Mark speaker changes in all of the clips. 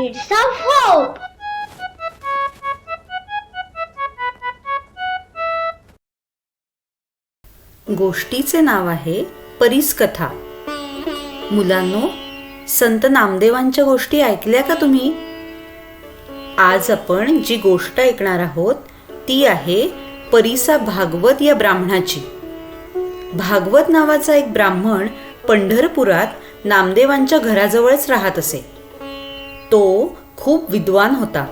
Speaker 1: Seeds of Hope.
Speaker 2: गोष्टीचे नाव आहे परीस कथा मुलांनो संत नामदेवांच्या गोष्टी ऐकल्या का तुम्ही? आज आपण जी गोष्ट ऐकणार आहोत ती आहे परीसा भागवत या ब्राह्मणाची. भागवत नावाचा एक ब्राह्मण पंढरपुरात नामदेवांच्या घराजवळच राहत असे. तो खूप विद्वान होता.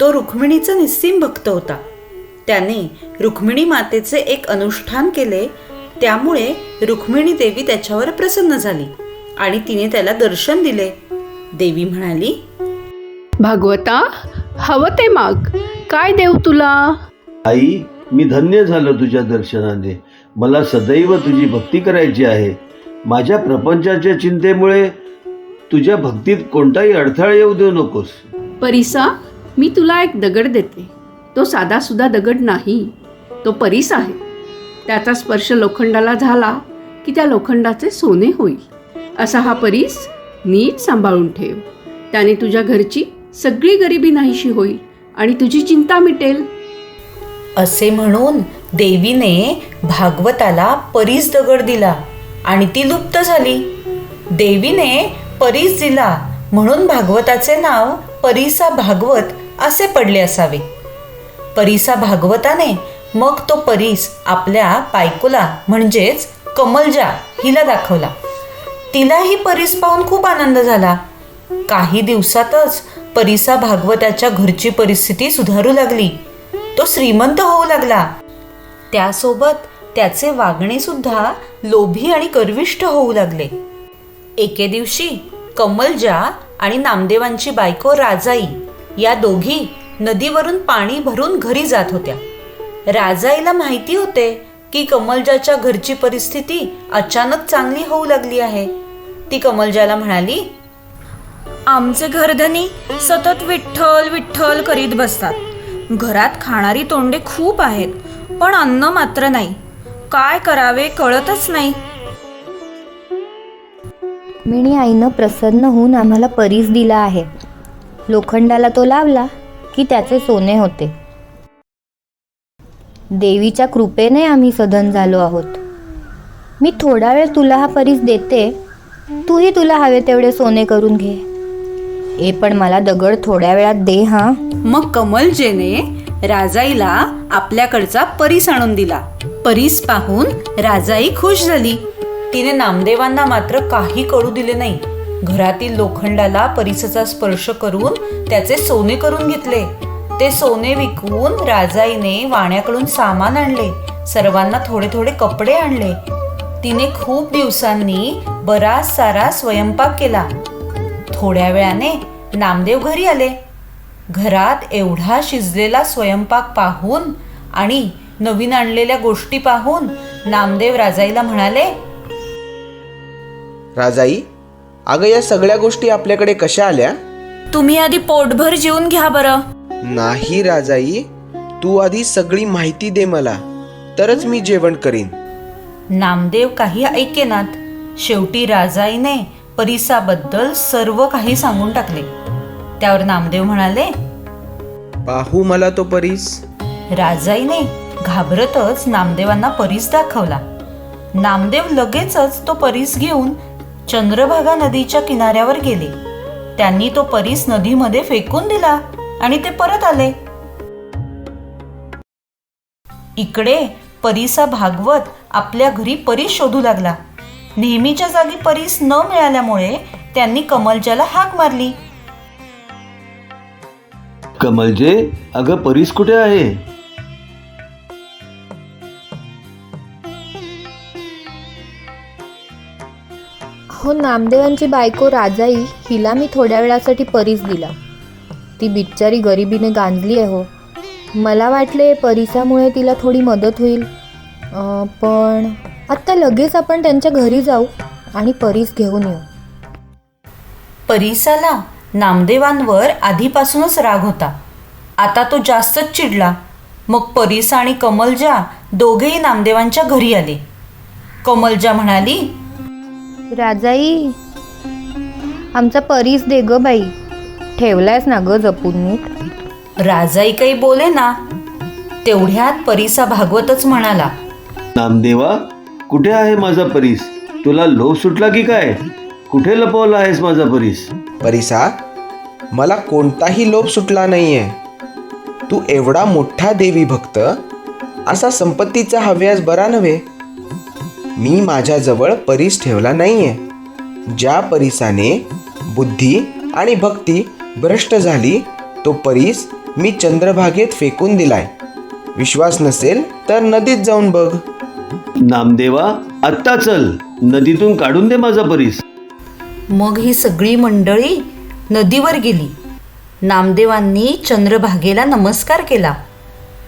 Speaker 2: तो रुक्मिणीचा निस्सीम भक्त होता. त्याने रुक्मिणी मातेचे एक अनुष्ठान केले त्यामुळे रुक्मिणी देवी त्याच्यावर प्रसन्न झाली आणि तिने त्याला दर्शन दिले. देवी म्हणाली
Speaker 3: भागवता हवं ते माग. काय देव तुला?
Speaker 4: आई मी धन्य झालो तुझ्या दर्शनाने. मला सदैव तुझी भक्ती करायची आहे. माझ्या प्रपंचाच्या चिंतेमुळे तुझ्या भक्तीत कोणताही अडथळा येऊ देऊ नकोस.
Speaker 3: परीसा मी तुला एक दगड देते. तो साधा सुद्धा दगड नाही. तो परीस आहे. त्याचा स्पर्श लोखंडाला झाला की त्या लोखंडाचे सोने होईल. असा हा परीस नीट सांभाळून ठेव. त्याने तुझ्या घरची सगळी गरिबी नाहीशी होईल आणि तुझी चिंता मिटेल.
Speaker 2: असे म्हणून देवीने भागवताला परीस दगड दिला आणि ती लुप्त झाली. देवीने परीस दिला म्हणून भागवताचे नाव परीसा भागवत असे पडले असावे. परीसा भागवताने मग तो परीस आपल्या बायकोला म्हणजेच कमलजा हिला दाखवला. तिलाही परीस पाहून खूप आनंद झाला. काही दिवसातच परीसा भागवताच्या घरची परिस्थिती सुधारू लागली. तो श्रीमंत होऊ लागला. त्यासोबत त्याचे वागणे सुद्धा लोभी आणि गर्विष्ठ होऊ लागले. एके दिवशी कमलजा आणि नामदेवांची बायको राजाई या दोघी नदीवरून पाणी भरून घरी जात होत्या. राजाईला माहिती होते की कमलजाच्या घरची परिस्थिती अचानक चांगली होऊ लागली आहे. ती कमलजाला म्हणाली
Speaker 5: आमचे घरधनी सतत विठ्ठल विठ्ठल करीत बसतात. घरात खाणारी तोंडे खूप आहेत पण अन्न मात्र नाही. काय करावे कळतच नाही.
Speaker 6: रुक्मिणी आईनं प्रसन्न होऊन आम्हाला परीस दिला आहे. लोखंडाला तो लावला की त्याचे सोने होते. देवीच्या कृपेने आम्ही सधन झालो आहोत. मी थोडा वेळ तुला हा परीस देते. तूही तुला हवे तेवढे सोने करून घे. ए पण मला दगड थोड्या वेळात दे हा.
Speaker 2: मग कमलजेने राजाईला आपल्याकडचा परीस आणून दिला. परीस पाहून राजाई खुश झाली. तिने नामदेवांना मात्र काही कळू दिले नाही. घरातील लोखंडाला परिसचा स्पर्श करून त्याचे सोने करून घेतले. ते सोने विकून राजाईने वाण्याकडून सामान आणले. सर्वांना थोडे थोडे कपडे आणले. तिने खूप दिवसांनी बराच सारा स्वयंपाक केला. थोड्या वेळाने नामदेव घरी आले. घरात एवढा शिजलेला स्वयंपाक पाहून आणि नवीन आणलेल्या गोष्टी पाहून नामदेव राजाईला म्हणाले
Speaker 7: राजाई अगं या सगळ्या गोष्टी आपल्याकडे कशा आल्या?
Speaker 5: तुम्ही आधी पोटभर जेवून घ्या बरं.
Speaker 7: नाही राजाई तू आधी सगळी माहिती दे मला तरच मी जेवण करीन.
Speaker 2: नामदेव काही ऐकेनात. शेवटी राजाईने परिसाबद्दल सर्व काही सांगून टाकले. त्यावर नामदेव म्हणाले
Speaker 7: पाहू मला तो परीस.
Speaker 2: राजाईने घाबरतच नामदेवांना परीस दाखवला. नामदेव लगेचच तो परीस घेऊन चंद्रभागा नदीच्या किनाऱ्यावर गेले. त्यांनी तो परीस नदीमध्ये फेकून दिला आणि ते परत आले. इकडे परीसा भागवत आपल्या घरी परीस शोधू लागला. नेहमीच्या जागी परीस न मिळाल्यामुळे त्यांनी कमलजाला हाक मारली.
Speaker 4: कमलजे अगं परीस कुठे आहे?
Speaker 6: हो नामदेवांची बायको राजाई हिला मी थोड्या वेळासाठी परीस दिला. ती बिचारी गरिबीने गांजली आहे हो. मला वाटले परिसामुळे तिला थोडी मदत होईल. पण आत्ता लगेच आपण त्यांच्या घरी जाऊ आणि परीस घेऊन येऊ.
Speaker 2: परीसाला नामदेवांवर आधीपासूनच राग होता. आता तो जास्तच चिडला. मग परीसा आणि कमलजा दोघेही नामदेवांच्या घरी आले. कमलजा म्हणाली
Speaker 6: राजाई आमचा परीस दे ग बाई. ठेवलायस ना ग जपून नीट?
Speaker 2: राजाई काही बोले ना तेवढ्यात परीसा भागवतच म्हणाला.
Speaker 4: नामदेवा कुठे आहे माझा परीस? तुला लोभ सुटला की काय? कुठे लपवला आहेस माझा परीस?
Speaker 7: परिसा मला कोणताही लोभ सुटला नाहीये. तू एवढा मोठा देवी भक्त असा संपत्तीचा हव्यास बरा नव्हे. मी माझ्याजवळ परीस ठेवला नाहीये. ज्या परिसाने बुद्धी आणि भक्ती भ्रष्ट झाली तो परीस मी चंद्रभागेत फेकून दिलाय. विश्वास नसेल तर नदीत जाऊन बघ.
Speaker 4: नामदेवा आत्ता चल. नदीतून काढून दे माझा परीस.
Speaker 2: मग ही सगळी मंडळी नदीवर गेली. नामदेवांनी चंद्रभागेला नमस्कार केला.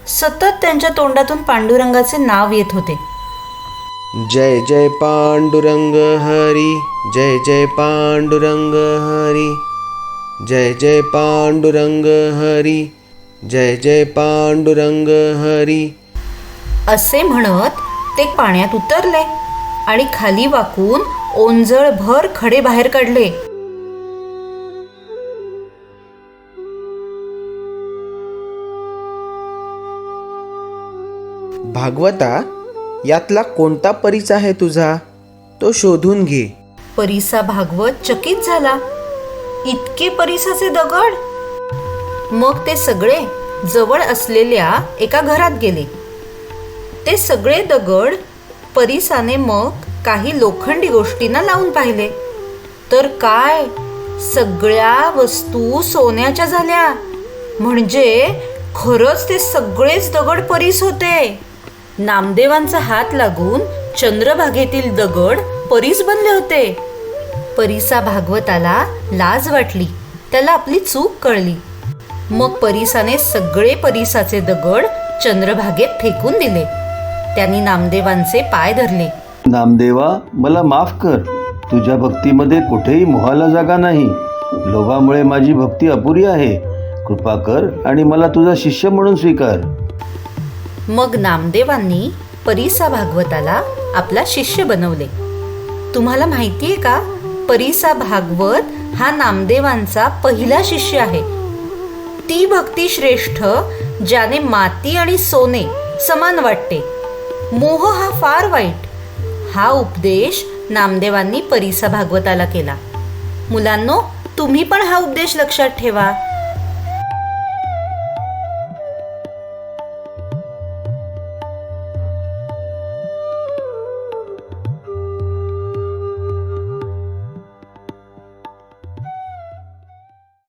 Speaker 2: सतत त्यांच्या तोंडातून पांडुरंगाचे नाव येत होते.
Speaker 7: जय जय पांडुरंग हरी जय जय पांडुरंग हरी जय जय पांडुरंग हरी जय जय पांडुरंग हरी.
Speaker 2: असे म्हणत ते पाण्यात उतरले आणि खाली वाकून ओंजळभर खडे बाहेर काढले.
Speaker 7: भागवता यातला कोणता परीच आहे तुझा? तो शोधून घे.
Speaker 2: परीसा भागवत चकित झाला. इतके परीसाचे दगड? मग ते सगळे जवळ असलेल्या एका घरात गेले. ते सगळे दगड परीसाने मग काही लोखंडी गोष्टींना लावून पाहिले. तर काय? सगळ्या वस्तू सोन्याच्या झाल्या. म्हणजे खरंच ते सगळेच दगड परीस होते. नामदेवांचा हात लागून चंद्रभागेतील दगड परीस बनले होते. परीसा भागवताला लाज वाटली. त्याला आपली चूक कळली. मग परीसाने सगळे परीसाचे दगड चंद्रभागेत फेकून दिले. त्यांनी नामदेवांचे पाय धरले.
Speaker 4: नामदेवा मला माफ कर. तुझ्या भक्तीमध्ये कुठेही मोहाला जागा नाही. लोभामुळे माझी भक्ती अपुरी आहे. कृपा कर आणि मला तुझा शिष्य म्हणून स्वीकार.
Speaker 2: मग नामदेवांनी परीसा भागवताला आपला शिष्य बनवले. तुम्हाला माहिती आहे का परीसा भागवत हा नामदेवांचा पहिला शिष्य आहे. ती भक्ती श्रेष्ठ ज्याने माती आणि सोने समान वाटते. मोह हा फार वाईट. हा उपदेश नामदेवांनी परीसा भागवताला केला. मुलांनो तुम्ही पण हा उपदेश लक्षात ठेवा.